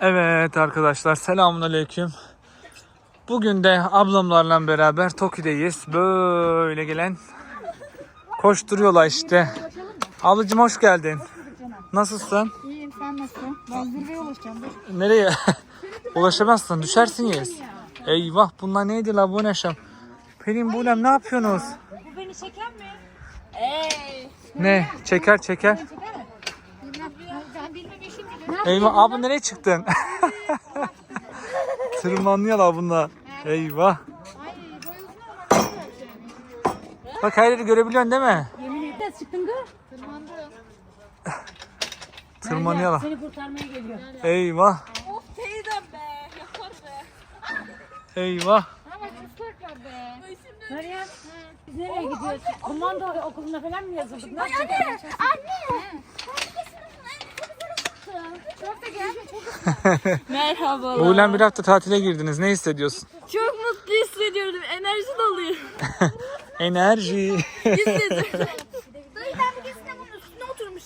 Evet arkadaşlar selamun aleyküm. Bugün de ablamlarla beraber Toki'deyiz. Böyle gelen koşturuyorlar işte. Ablacığım hoş geldin. Nasılsın? İyiyim sen nasılsın? Ben zirveye ulaşacağım. Nereye? Ulaşamazsın düşersin yes. Eyvah bunlar neydi la bu neşem? Pelin Bulem ne yapıyorsunuz? Bu beni çeker mi? Ey. Ne? Çeker çeker. Bilmem. Ben bilmem eşim bilir. Eyvah abi nereye çıktın? Tırmanıyorlar bunlar. Eyvah. Bak her yeri görebiliyorsun değil mi? Yemin ederim çıktın kız. Tırmandım. Tırmanıyorlar. Seni kurtarmaya geliyor. Eyvah. Of teyzem be. Yapar be. Eyvah. Ama kısırtma be. Nereye? Biz nereye gidiyoruz? Komando okuluna falan mı yazıldık? Anne, anne. Çok da gelme, çok Merhaba. Buğulen bir hafta tatile girdiniz. Ne hissediyorsun? Çok mutlu hissediyorum. Enerji doluyum. Enerji.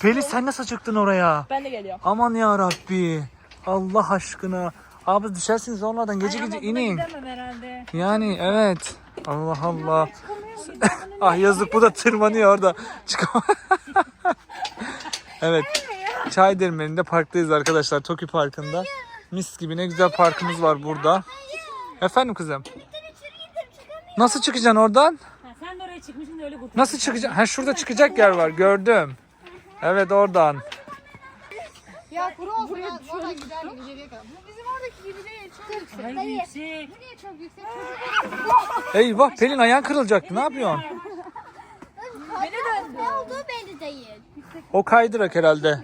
Pelin sen nasıl çıktın oraya? Ben de geliyorum. Aman ya Rabbi. Allah aşkına. Abi düşersiniz onlardan gece gece inin. Herhalde. Yani evet. Allah Allah. ah yazık bu da tırmanıyor orada. Çıkamam. evet. Çay Dermeni'nde parktayız arkadaşlar. Toki Parkı'nda. Mis gibi ne güzel parkımız var burada. Efendim kızım. Nasıl çıkacaksın oradan? Ha, sen de oraya çıkmışsın da öyle kurtuldun. Nasıl çıkacak? Ha şurada çıkacak yer var gördüm. Evet oradan. Ya kuru olsun ya. Oradan gider ileriye kadar. Bu bizim oradaki gibi değil. Çok yüksek. Dayı. Yüksek. Niye çok yüksek? Eyvah Pelin ayağın kırılacaktı. Ne yapıyorsun? Beni döndü. Ne olduğu belli değil. O kaydırak herhalde.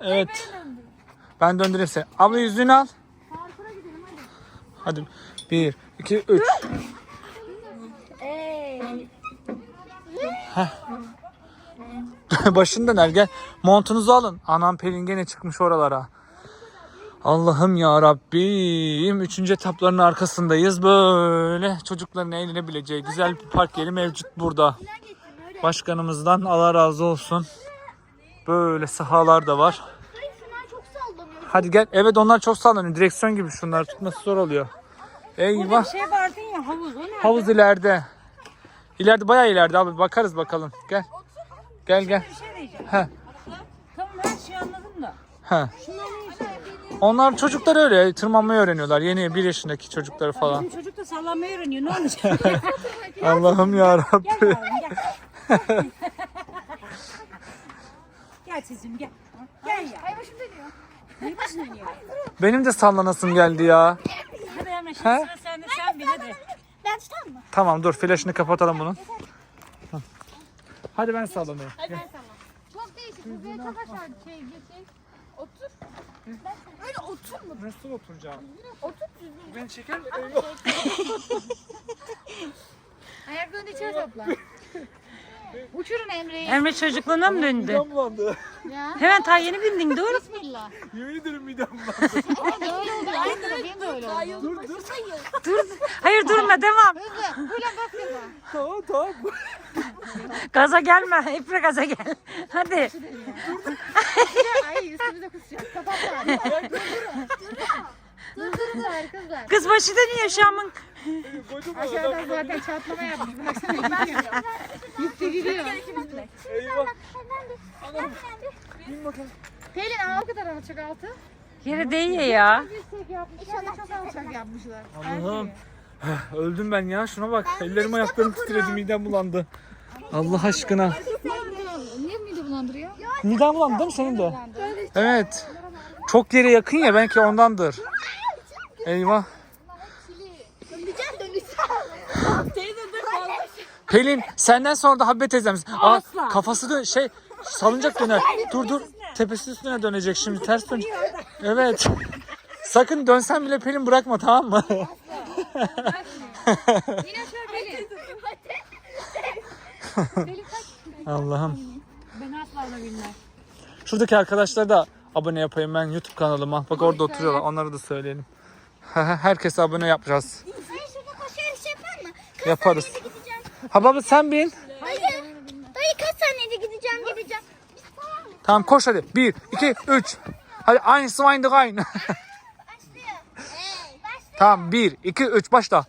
Evet. Ben döndüreyim seni. Abla yüzüğünü al. Hadi. Bir, iki, üç. Ey. Başını döner gel. Montunuzu alın. Anam Pelin gene çıkmış oralara. Allah'ım ya Rabbim. Üçüncü etapların arkasındayız. Böyle çocukların eğlenebileceği güzel bir park yeri mevcut burada. Başkanımızdan Allah razı olsun. Böyle sahalar da var. Dayı şunlar çok sallanıyor. Hadi gel. Evet onlar çok sallanıyor. Direksiyon gibi şunlar tutması zor oluyor. Eyvah. Şey vardın ya havuz. O? Havuz ileride. İleride bayağı ileride abi. Bakarız bakalım. Gel. Gel gel. Bir şey diyeceğim. Tamam her şeyi anladım da. He. Şunlar ne işe yarıyor? Onlar çocuklar öyle tırmanmayı öğreniyorlar. Yeni bir yaşındaki çocukları falan. Bizim çocuk da sallanmayı öğreniyor. Ne olacak? Allah'ım ya gel Rabbi. yavrum gel. Gel sizim gel. Gel ya. Ay başım dönüyor. Neyi başına iniyor? Benim de sallanasım geldi ya. Hadi hemen şimdi He? sıra sende sen bin hadi. Ben tutar mı? Tamam dur flaşını kapatalım bunun. Hadi ben sallanayım. Gel. Çok değişik. Bu böyle çok aşağı şey geçecek. Otur. Ben öyle otur mu? Nasıl oturacağım? Otur. Beni çeker mi? Ayaklarını içeri topla. Uçurun Emre'yi. Emre çocukluğuna mı döndü? bulandı. Ya. Hemen ta yeni bindin dur. Bismillah. Yemin ederim midem bulandı. Ama da öyle oluyor. Aynı benim de öyle oluyor. dur dur. Dur. Hayır durma devam. Hızlı. Böyle bak kıza. Tamam tamam. Gaza gelme. Emre gaza gel. Hadi. Ay üstümüze kusacak. Kapat bari. Dur dur dur kızlar. Kız başı dönüyor Şam'ın. Aşağıdan zaten çatlama yapmış. Baksana gidiyor. Gitti gidiyor. Eyvah. Pelin aa o kadar alçak altı. Yere değiyor ya. Yüksek yapmışlar. Çok alçak yapmışlar. Allah'ım. Öldüm ben ya. Şuna bak. Ellerim ayaklarım titredi. Midem bulandı. Allah aşkına. Niye mide bulandırıyor? Midem bulandı değil mi senin de? Evet. Çok yere yakın ya belki ondandır. Eyvah. Teyze dur Pelin senden sonra da Habbe teyzemiz. Aa, Asla. kafası dön şey salıncak döner. Dur dur. Tepesi üstüne dönecek şimdi ters dön. Evet. Sakın dönsen bile Pelin bırakma tamam mı? Yine şöyle Pelin. Allah'ım. Ben asla da bilmem. Şuradaki arkadaşlar da abone yapayım ben YouTube kanalıma. Bak orada oturuyorlar. Onları da söyleyelim. Herkese abone yapacağız. Sen şurada koşu yarışı yapar mı? Yaparız. Ha baba sen bin. Hayır. Dayı kaç saniyede gideceğim geleceğim. Tamam koş hadi. 1, 2, 3. Hadi zwei, drei. Başlıyor. tamam 1, 2, 3 başla.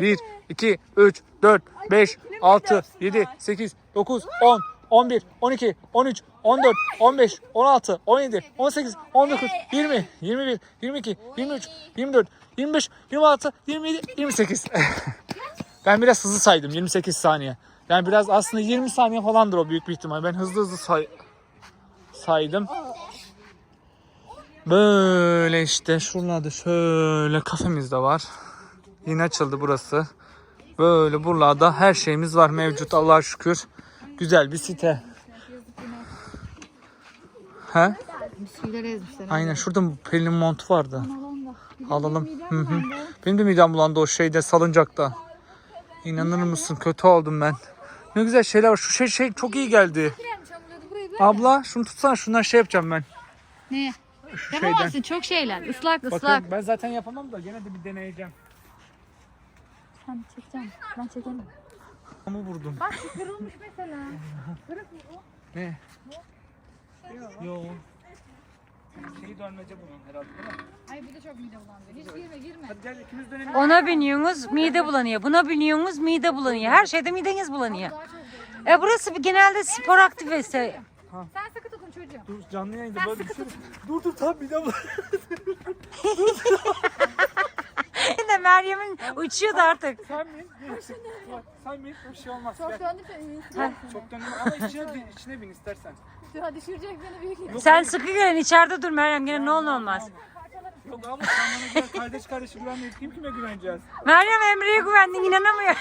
1, 2, 3, 4, 5, 6, 7, 8, 9, 10, 11, 12, 13, 14, 15, 16, 17, 18, 19, 20, 21, 22, 23, 24, 25, 26, 27, 28. ben biraz hızlı saydım 28 saniye. Yani biraz aslında 20 saniye falandır o büyük bir ihtimal. Ben hızlı hızlı say saydım. Böyle işte şuralarda şöyle kafemiz de var. Yeni açıldı burası. Böyle buralarda her şeyimiz var mevcut Allah'a şükür. Güzel bir site. He? Aynen şurada Pelin'in montu vardı. Alalım. Hı hı. Benim de midem bulandı o şeyde salıncakta. İnanır mısın kötü oldum ben. Ne güzel şeyler var. Şu şey, şey çok iyi geldi. Abla şunu tutsana şundan şey yapacağım ben. Ne? Şu şeyden. Yapamazsın çok şeyler. Islak ıslak. Bakın ben zaten yapamam da gene de bir deneyeceğim. Sen çekeceğim. Ben çekemem. Ama vurdum. Bak kırılmış mesela. Kırık mı o? Ne? Yo. Şeyi dönmece bunun herhalde değil mi? Ay bu da çok mide bulandırıyor. Hiç girme girme. Hadi gel ikimiz dönelim. Ona biniyorsunuz mide bulanıyor. Buna biniyorsunuz mide bulanıyor. Her şeyde mideniz bulanıyor. E burası bir genelde spor aktivitesi. Sen sıkı tutun çocuğum. Dur canlı yayında böyle bir şey. Dur dur tam bir de bu. Bir de Meryem'in uçuyordu artık. Sen mi? Sen mi? Bir şey olmaz. Çok Gel. döndürse iyi. Çok dönüyor ama içine, bin- içine bin istersen. Ya düşürecek beni büyük. Sen sıkı gelin içeride dur Meryem gene ne olur olmaz. Yok abla sen bana güven. Kardeş kardeşi güvenmeyip kim kime güveneceğiz? Meryem Emre'ye güvendin inanamıyor.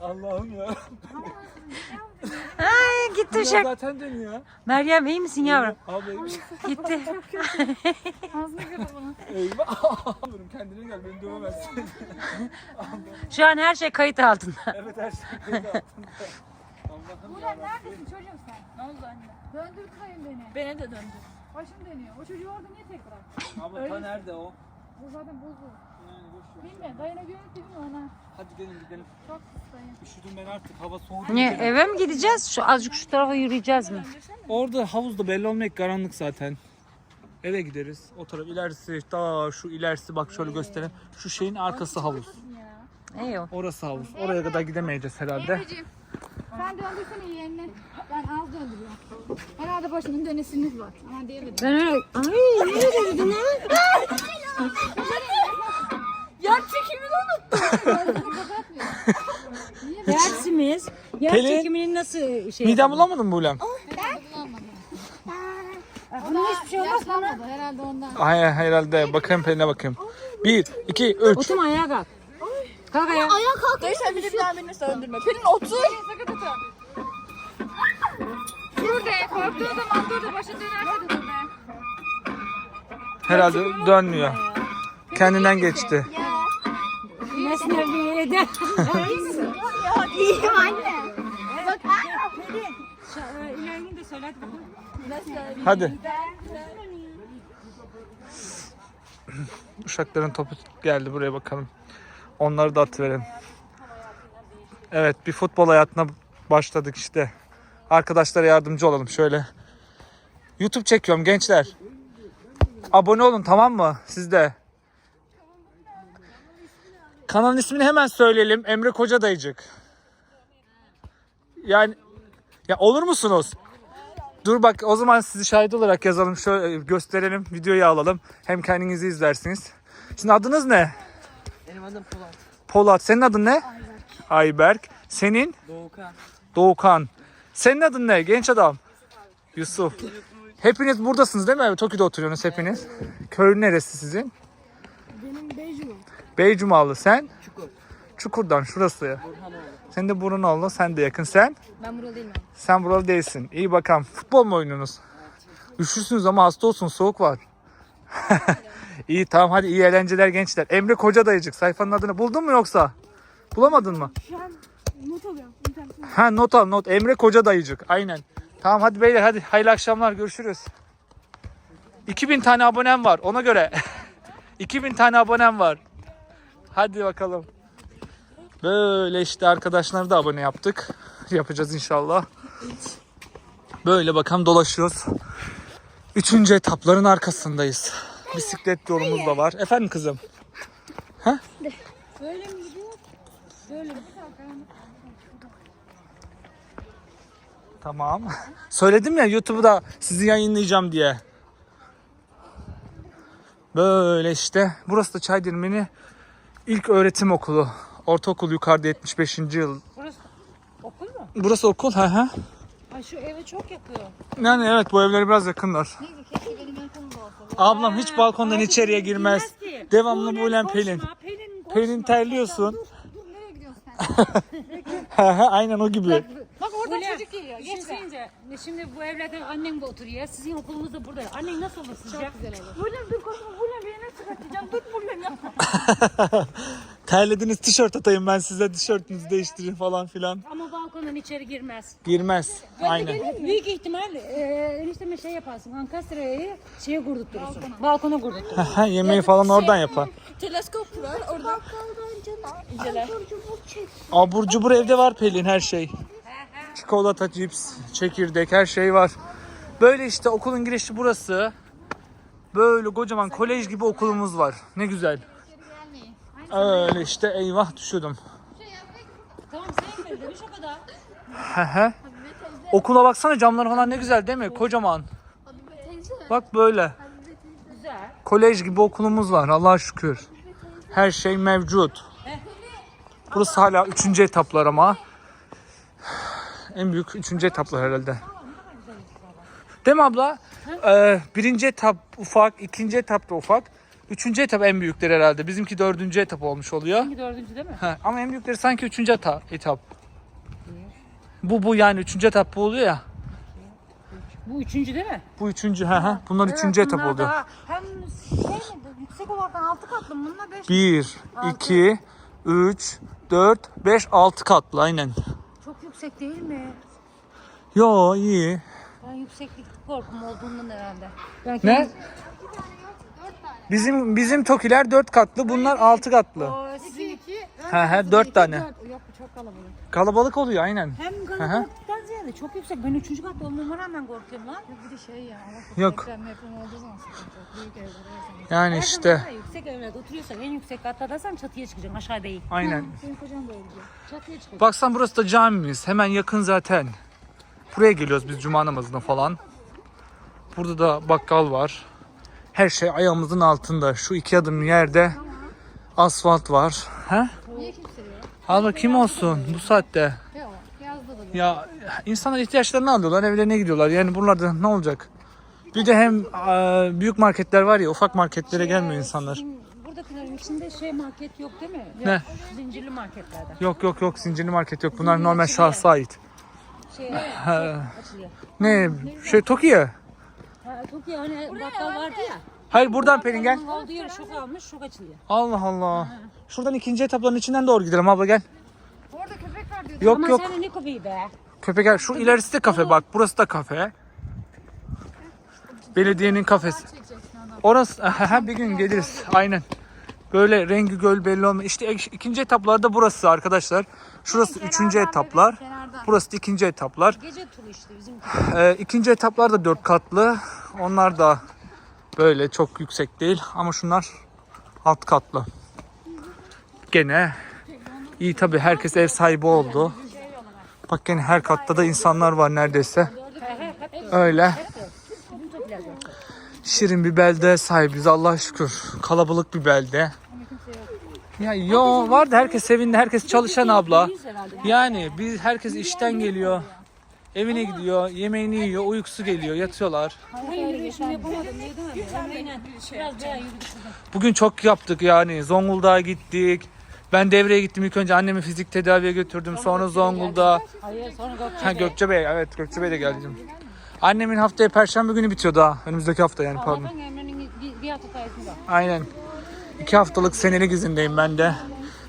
Allah'ım ya. Ay gitti Ya uşak. zaten dönüyor. Meryem iyi misin yavrum? Abla iyi Gitti. Ağzını kırdı bunu. Eyvah. Beni dövemezsin. Şu an her şey kayıt altında. evet her şey kayıt altında. Ya. Neredesin çocuğum sen? Ne oldu anne? Döndür kayın beni. Beni de döndür. Başım dönüyor. O çocuğu orada niye tek bırak? Abla ta nerede o? Bu zaten bozdu. Yani boş ver. Bilme dayanabiliyor değil mi ona? Hadi gidelim gidelim. Çok hastayım. Üşüdüm ben artık hava soğudu. Niye eve mi gideceğiz? Şu azıcık şu tarafa yürüyeceğiz mi? Orada havuzda belli olmayacak karanlık zaten. Eve gideriz. O taraf ilerisi daha şu ilerisi bak şöyle göstereyim. Şu şeyin arkası havuz. İyi o. Orası havuz. Oraya kadar gidemeyeceğiz herhalde. Emre'ciğim. Sen döndürsene yeğenine. Ben az döndürüyorum. Herhalde başının dönesiniz var. Ama diyemedim. Ben öyle... Ay nereye dedin lan? Ya çekimini unuttum. Dersimiz. Yer Pelin. çekiminin nasıl şey? Midem bulamadın mı Bulem? Bunun hiçbir şey olmaz. Yaşlanmadı herhalde ondan. Hayır herhalde. Bakayım Pelin'e bakayım. 1, 2, 3. Oturma ayağa kalk. Kalk ayağa. Ayağa kalk. Dayı sen bir de bir daha beni söndürme. Pelin otur. Sakın tutun. Dur de. Korktuğu zaman dur da başın dönerse de dur de. Herhalde dönmüyor. Kendinden geçti. Mesnev bir eder. İyiyim anne. Bak. İlerini de söyle hadi bakalım. Hadi. Uşakların topu geldi buraya bakalım. Onları da atıverelim. Evet bir futbol hayatına başladık işte. Arkadaşlara yardımcı olalım şöyle. YouTube çekiyorum gençler. Abone olun tamam mı? Siz de. Kanalın ismini hemen söyleyelim. Emre Koca Dayıcık. Yani ya olur musunuz? Dur bak o zaman sizi şahit olarak yazalım. Şöyle gösterelim. Videoyu alalım. Hem kendinizi izlersiniz. Şimdi adınız ne? Benim adım Polat. Polat. Senin adın ne? Ayberk. Senin? Doğukan. Doğukan. Senin adın ne? Genç adam. Yusuf. Hepiniz buradasınız değil mi? Tokyo'da oturuyorsunuz hepiniz. Köy neresi sizin? Benim Beycuma. Beycumalı. Sen? Çukur. Çukur'dan şurası. Burhanoğlu. Sen de Burunoğlu. Sen de yakın. Sen? Ben buralı değilim. Sen buralı değilsin. İyi bakalım. Futbol mu oynuyorsunuz? Üşürsünüz ama hasta olsun. Soğuk var. iyi tamam hadi iyi eğlenceler gençler. Emre Koca Dayıcık. Sayfanın adını buldun mu yoksa? Bulamadın mı? Şu an not alıyorum. Ha not al not. Emre Koca Dayıcık. Aynen. Tamam hadi beyler hadi. Hayırlı akşamlar. Görüşürüz. 2000 tane abonem var. Ona göre. 2000 tane abonem var. Hadi bakalım. Böyle işte arkadaşları da abone yaptık. Yapacağız inşallah. Böyle bakalım dolaşıyoruz. Üçüncü etapların arkasındayız. Bisiklet yolumuz da var. Efendim kızım? Böyle mi gidiyor? Böyle mi? Tamam. Söyledim ya YouTube'da sizi yayınlayacağım diye. Böyle işte. Burası da Çaydirmeni ilk öğretim okulu. Ortaokul yukarıda 75. yıl. Burası okul mu? Burası okul. Hı hı. Ay şu eve çok yakıyor. Yani evet bu evler biraz yakınlar. Neyse keşke benim yakınımda olsa. Ablam hiç balkondan Ay, içeriye girmez. ki. Devamlı Buğlem koşma, Pelin. Pelin koşma. Pelin terliyorsun. Dur nereye gidiyorsun sen? Aynen o gibi. Bak oradan Buğlem, çocuk geliyor. Geç be. Düşünsenize, şimdi bu evlerde annem de oturuyor. Sizin okulunuz da burada. Annen nasıl olur sizce? Çok güzel olur. Buğlem dur korkma. Buğlem beni nasıl çıkartacağım? Dur Buğlem yapma. Terlediniz tişört atayım ben size tişörtünüzü değiştirin falan filan. Ama balkondan içeri girmez. Girmez. Aynen. Büyük ihtimal e, enişteme şey yaparsın. Ankastra'yı şeye kurdurturursun. Balkona kurdurturursun. Ha, yemeği falan oradan yapar. Teleskop var orada. Abur cubur evde var Pelin her şey. Çikolata, cips, çekirdek her şey var. Böyle işte okulun girişi burası. Böyle kocaman kolej gibi okulumuz var. Ne güzel. Öyle işte eyvah düşüyordum. Tamam sen demiş o kadar. Hehe. Okula baksana camlar falan ne güzel değil mi? Kocaman. Bak böyle. Güzel. Kolej gibi okulumuz var Allah'a şükür. Her şey mevcut. Burası hala üçüncü etaplar ama. En büyük üçüncü etaplar herhalde. Değil mi abla? Ee, birinci etap ufak, ikinci etap da ufak. Üçüncü etap en büyükleri herhalde. Bizimki dördüncü etap olmuş oluyor. Hangi dördüncü değil mi? Ha, ama en büyükleri sanki üçüncü eta- etap. Bu bu yani üçüncü etap bu oluyor ya. Bu üçüncü değil mi? Bu üçüncü. Hı hı. Bunlar üçüncü etap Bunlar oluyor. daha hem şey mi? Yüksek olaraktan altı katlı mı? Bunlar beş. 1, 2, 3, 4, 5, 6 katlı aynen. Çok yüksek değil mi? Yo iyi. Ben yükseklik korkum olduğundan herhalde. Ben Ne? Bizim bizim Tokiler 4 katlı, bunlar 6 katlı. O sizin 2 He he 4 tane. Yok bu çok kalabalık. Kalabalık oluyor aynen. hem kalabalıktan ziyade çok yüksek. Ben üçüncü katta olmama rağmen korkuyorum lan. Bir de şey ya. Allah Yok. Deprem olduğu zaman sıkıntı. Büyük evler her zaman. Yani Her işte zaman da yüksek evlerde oturuyorsan en yüksek kattadaysan çatıya çıkacaksın aşağı değil. aynen. Benim kocam da öyle diyor. Çatıya çıkacaksın. Baksan burası da camimiz. Hemen yakın zaten. Buraya geliyoruz biz cuma namazına falan. Burada da bakkal var. Her şey ayağımızın altında. Şu iki adım yerde asfalt var. He? Niye kimse yok? Al bakayım olsun bu saatte. Yok. Yazda da böyle. Ya insanlar ihtiyaçlarını alıyorlar, evlerine gidiyorlar. Yani buralarda ne olacak? Bir de hem e, büyük marketler var ya, ufak marketlere gelmiyor insanlar. Sizin buradakilerin içinde şey market yok değil mi? Ne? Yok, Zincirli marketlerde. Yok yok yok zincirli market yok. Bunlar normal şahsa ait. Şey, açılıyor. ne? Şey Toki'ye. Ha, iyi hani bakkal vardı ya. Hayır buradan Pelin gel. Olduğu yeri şok almış şok açılıyor. Allah Allah. Şuradan ikinci etapların içinden doğru gidelim abla gel. Orada köpek var diyordu. Yok Ama yok. sen de ne köpeği be? Köpek gel. Şu ilerisi de kafe bak. Burası da kafe. Belediyenin kafesi. Orası aha, bir gün geliriz. Aynen. Böyle rengi göl belli olmuyor. İşte ikinci etaplarda burası arkadaşlar. Şurası üçüncü etaplar. Kenarda. Burası da ikinci etaplar. Gece turu işte bizim. Ee, ikinci etaplar da dört katlı. Onlar da böyle çok yüksek değil. Ama şunlar alt katlı. Gene iyi tabi herkes ev sahibi oldu. Bak gene her katta da insanlar var neredeyse. Öyle. Şirin bir belde sahibiz Allah'a şükür. Kalabalık bir belde. Ya yo vardı herkes sevindi herkes çalışan abla. Yani biz herkes işten geliyor. Evine gidiyor, yemeğini yiyor, uykusu geliyor, yatıyorlar. Bugün çok yaptık yani. Zonguldak'a gittik. Ben devreye gittim ilk önce annemi fizik tedaviye götürdüm. Sonra Zonguldak'a. Ha Gökçebey evet Gökçebey'de geldim. Annemin haftaya perşembe günü bitiyor daha. Önümüzdeki hafta yani pardon. Allah'tan Emre'nin bir, hafta sayesinde. Aynen. İki haftalık senelik izindeyim ben de.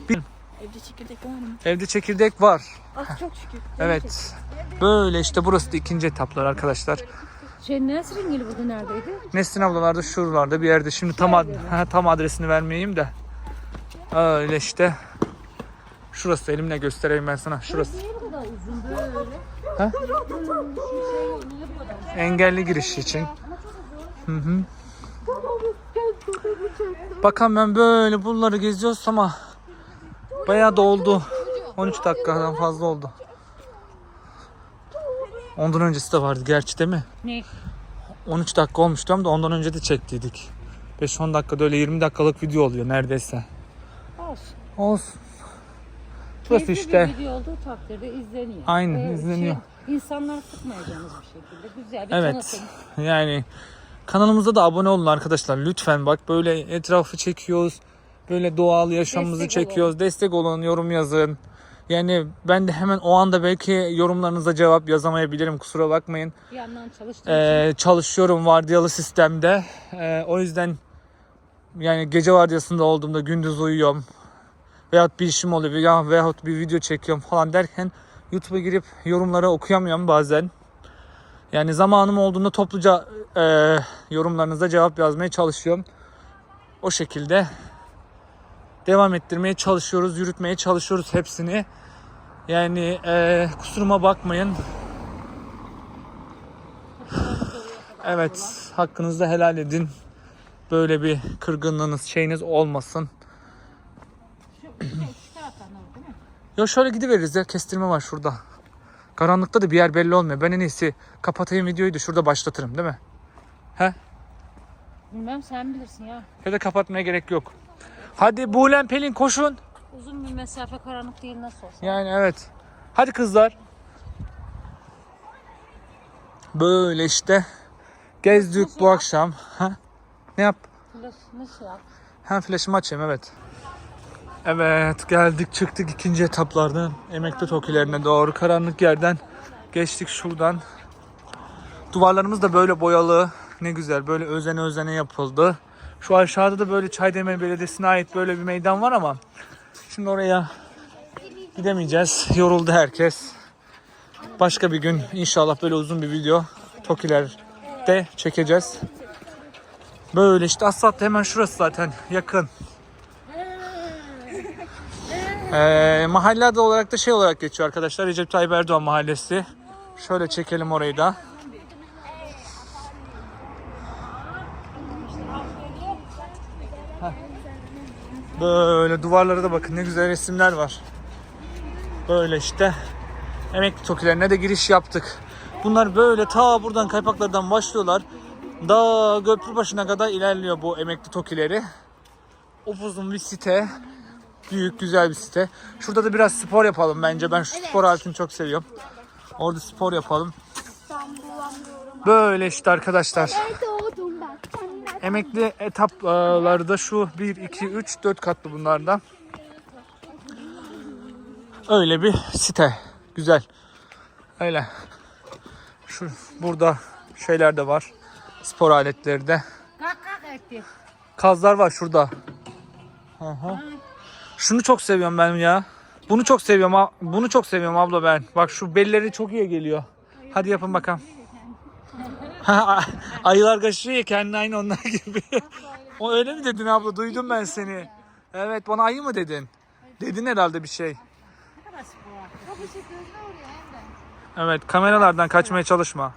Bir... Evde çekirdek var mı? Evde çekirdek var. Az çok şükür. Evet. Böyle işte burası da ikinci etaplar arkadaşlar. Şey Nesrin Gili burada neredeydi? Nesrin ablalar da şuralarda bir yerde. Şimdi tam ad- ha, tam adresini vermeyeyim de. Öyle işte. Şurası elimle göstereyim ben sana. Şurası. Niye bu kadar uzun böyle? Ha? Engelli giriş için. Hı hı. Bakalım ben böyle bunları geziyoruz ama bayağı da oldu. 13 dakikadan fazla oldu. Ondan öncesi de vardı gerçi değil mi? Ne? 13 dakika olmuştu ama da ondan önce de çektiydik. 5-10 dakikada öyle 20 dakikalık video oluyor neredeyse. Olsun. Olsun. Burası işte. video olduğu takdirde izleniyor. Aynen, izleniyor. Şey, insanlar sıkmayacağınız bir şekilde. Güzel bir Evet. tanıtım. Yani kanalımıza da abone olun arkadaşlar. Lütfen bak böyle etrafı çekiyoruz. Böyle doğal yaşamımızı Destek olun. çekiyoruz. Destek olun, yorum yazın. Yani ben de hemen o anda belki yorumlarınıza cevap yazamayabilirim. Kusura bakmayın. Bir yandan çalıştığım Ee, çalışıyorum vardiyalı sistemde. Ee, o yüzden yani gece vardiyasında olduğumda gündüz uyuyorum. Veyahut bir işim oluyor veya veyahut bir video çekiyorum falan derken YouTube'a girip yorumları okuyamıyorum bazen. Yani zamanım olduğunda topluca e, yorumlarınıza cevap yazmaya çalışıyorum. O şekilde devam ettirmeye çalışıyoruz, yürütmeye çalışıyoruz hepsini. Yani e, kusuruma bakmayın. Evet, hakkınızı helal edin. Böyle bir kırgınlığınız, şeyiniz olmasın. Şu taraftan da değil mi? Ya şöyle gidiveririz ya, kestirme var şurada. Karanlıkta da bir yer belli olmuyor. Ben en iyisi kapatayım videoyu da şurada başlatırım değil mi? He? Bilmem sen bilirsin ya. Ya da kapatmaya gerek yok. Hadi Buğlen Pelin koşun. Uzun bir mesafe karanlık değil nasıl olsa. Yani evet. Hadi kızlar. Böyle işte gezdik bu akşam. Ha? Ne yap? Flash nasıl yap? Hem flash'ımı açayım evet. Evet geldik çıktık ikinci etaplardan emekli tokilerine doğru karanlık yerden geçtik şuradan. Duvarlarımız da böyle boyalı ne güzel böyle özene özene yapıldı. Şu aşağıda da böyle Çaydemir Belediyesi'ne ait böyle bir meydan var ama şimdi oraya gidemeyeceğiz. Yoruldu herkes. Başka bir gün inşallah böyle uzun bir video Tokilerde çekeceğiz. Böyle işte asfalt hemen şurası zaten yakın. Ee, mahalle adı olarak da şey olarak geçiyor arkadaşlar. Recep Tayyip Erdoğan Mahallesi. Şöyle çekelim orayı da. Böyle duvarlara da bakın ne güzel resimler var. Böyle işte emekli tokilerine de giriş yaptık. Bunlar böyle ta buradan kaypaklardan başlıyorlar. Daha köprü başına kadar ilerliyor bu emekli tokileri. Upuzun bir site. Büyük güzel bir site. Şurada da biraz spor yapalım bence. Ben şu spor aletini çok seviyorum. Orada spor yapalım. Böyle işte arkadaşlar. Emekli etapları da şu 1, 2, 3, 4 katlı bunlardan. Öyle bir site. Güzel. Öyle. Şu burada şeyler de var. Spor aletleri de. Kazlar var şurada. Aha. Şunu çok seviyorum ben ya. Bunu çok seviyorum. Bunu çok seviyorum abla ben. Bak şu belleri çok iyi geliyor. Hadi yapın bakalım. Ayılar kaçırıyor ya kendini aynı onlar gibi. o öyle mi dedin abla? Duydum ben seni. Evet bana ayı mı dedin? Dedin herhalde bir şey. Evet kameralardan kaçmaya çalışma.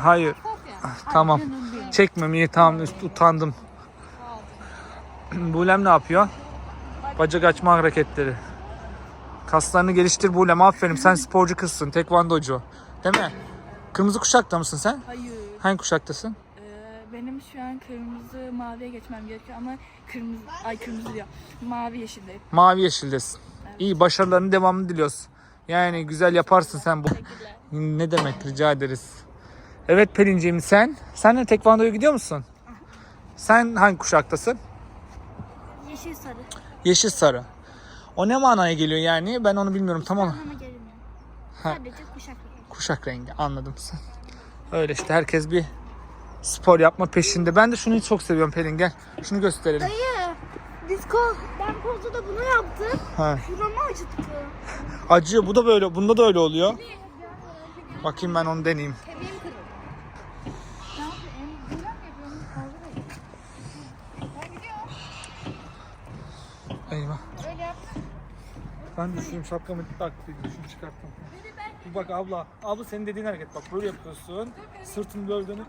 Hayır. Tamam. Çekmem iyi tamam üst utandım. Bulem ne yapıyor? Bacak açma hareketleri. Kaslarını geliştir Bulem aferin sen sporcu kızsın tekvandocu. Değil mi? Kırmızı kuşakta mısın sen? Hayır. Hangi kuşaktasın? Ee, benim şu an kırmızı maviye geçmem gerekiyor ama kırmızı ay kırmızı diyor. Mavi yeşilde. Mavi yeşildesin. İyi başarılarının devamını diliyoruz. Yani güzel yaparsın sen bu. Ne demek rica ederiz. Evet Pelinciğim sen? Sen de tekvandoya gidiyor musun? Sen hangi kuşaktasın? Yeşil sarı. Yeşil sarı. O ne manaya geliyor yani? Ben onu bilmiyorum tamam. Ama gelmiyor. Ha. Sadece kuşak. Kuşak rengi anladım sen. Öyle işte herkes bir spor yapma peşinde. Ben de şunu çok seviyorum Pelin gel. Şunu gösterelim. Dayı. Disko. Ben koltuğda bunu yaptım. Ha. Şuramı acıttı. Acıyor bu da böyle bunda da öyle oluyor. Bakayım ben onu deneyeyim. Kemiğim kırıldı. Ne yapayım? Bunu mu yapıyorum? Kaldır. Ben gidiyorum. Eyvah. Öyle yap. Ben düşeyim şapkamı tak bir düşün çıkarttım. Bir bak abla. Abla senin dediğin hareket bak böyle yapıyorsun. Sırtını böyle dönüp.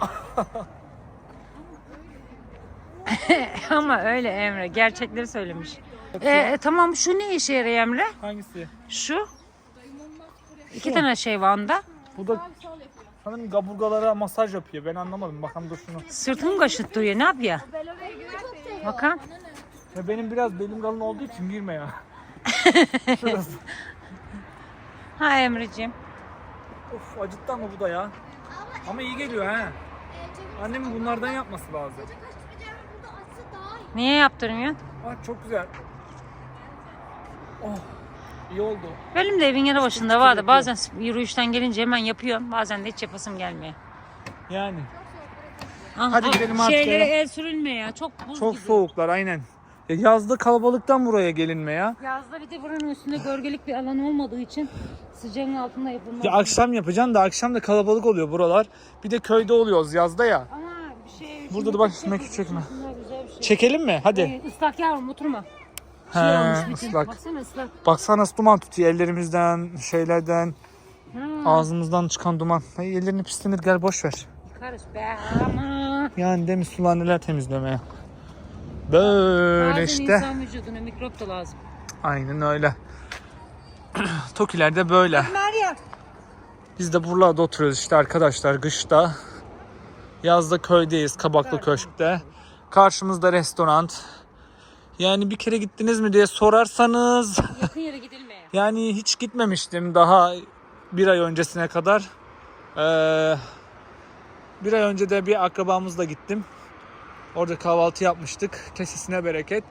Ama öyle Emre. Gerçekleri söylemiş. E, tamam şu ne işe yarıyor Emre? Hangisi? Şu. İki tane şey var onda. Bu da sanırım kaburgalara masaj yapıyor. Ben anlamadım. Bakalım dur şunu. Sırtını kaşıttırıyor. Ne yapıyor? Bakın. Ya benim biraz belim kalın olduğu için girme ya. Şurası. Ha Emre'ciğim. Of acıttı ama bu da ya. Ama iyi geliyor ha. Annemin bunlardan yapması lazım. Niye yaptırmıyorsun? Ah çok güzel. Oh iyi oldu. Benim de evin yanı başında vardı. Bazen yürüyüşten gelince hemen yapıyorum. Bazen de hiç yapasım gelmiyor. Yani. Ah, Hadi ah, gidelim artık Şeylere el sürülme ya. Çok buz Çok gibi. soğuklar aynen. Ya yazda kalabalıktan buraya gelinme ya. Yazda bir de buranın üstünde gölgelik bir alan olmadığı için sıcağın altında yapılmaz. Ya akşam yapacaksın da akşam da kalabalık oluyor buralar. Bir de köyde oluyoruz yazda ya. Ama bir şey... Burada da bak çekme. Şunlar güzel bir şey. Çekelim mi? Hadi. Hayır, ıslak yavrum oturma. Şey He, olmuş bütün. ıslak. Baksana ıslak. Baksana nasıl duman tutuyor ellerimizden, şeylerden, Ha, ağzımızdan çıkan duman. Ay ellerini pislenir gel boş ver. karış be ama. Yani demiş sular neler temizlemeye. Böyle Bazen işte. insan vücuduna mikrop da lazım. Aynen öyle. Tokilerde böyle. Meryem. Biz de buralarda oturuyoruz işte arkadaşlar kışta. Yazda köydeyiz Kabaklı Köşk'te. Karşımızda restoran. Yani bir kere gittiniz mi diye sorarsanız Yakın yere gidilmeye. yani hiç gitmemiştim daha bir ay öncesine kadar. Ee, bir ay önce de bir akrabamızla gittim. Orada kahvaltı yapmıştık. Kesesine bereket.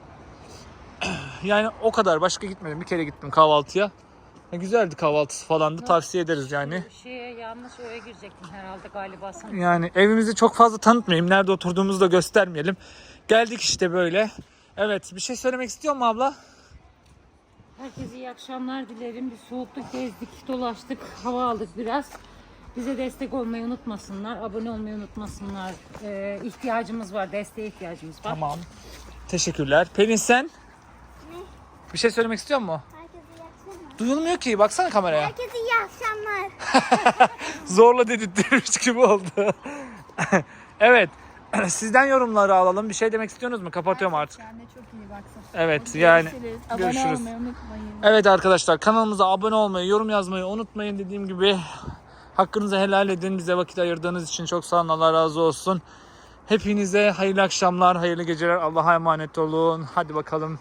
Yani o kadar başka gitmedim. Bir kere gittim kahvaltıya. Ya Güzeldi kahvaltısı falan da tavsiye ederiz yani. Şeye yanlış öyle girecektin herhalde galiba sana. Yani evimizi çok fazla tanıtmayayım. Nerede oturduğumuzu da göstermeyelim. Geldik işte böyle. Evet bir şey söylemek istiyor mu abla? Herkese iyi akşamlar dilerim. Bir soğuktuk, gezdik, dolaştık, hava aldık biraz. Bize destek olmayı unutmasınlar, abone olmayı unutmasınlar. Ee, ihtiyacımız var, desteğe ihtiyacımız var. Tamam. Teşekkürler. Pelin sen? Bir şey söylemek istiyor mu? Herkese iyi akşamlar. Duyulmuyor ki. Baksana kameraya. Herkese iyi akşamlar. Zorla dedirttirmiş gibi oldu. evet. Sizden yorumları alalım. Bir şey demek istiyorsunuz mu? Kapatıyorum artık. Kendine çok iyi baksın. Evet yani. Görüşürüz. Abone olmayı unutmayın. Evet arkadaşlar kanalımıza abone olmayı, yorum yazmayı unutmayın. Dediğim gibi hakkınızı helal edin. Bize vakit ayırdığınız için çok sağ olun. Allah razı olsun. Hepinize hayırlı akşamlar, hayırlı geceler. Allah'a emanet olun. Hadi bakalım.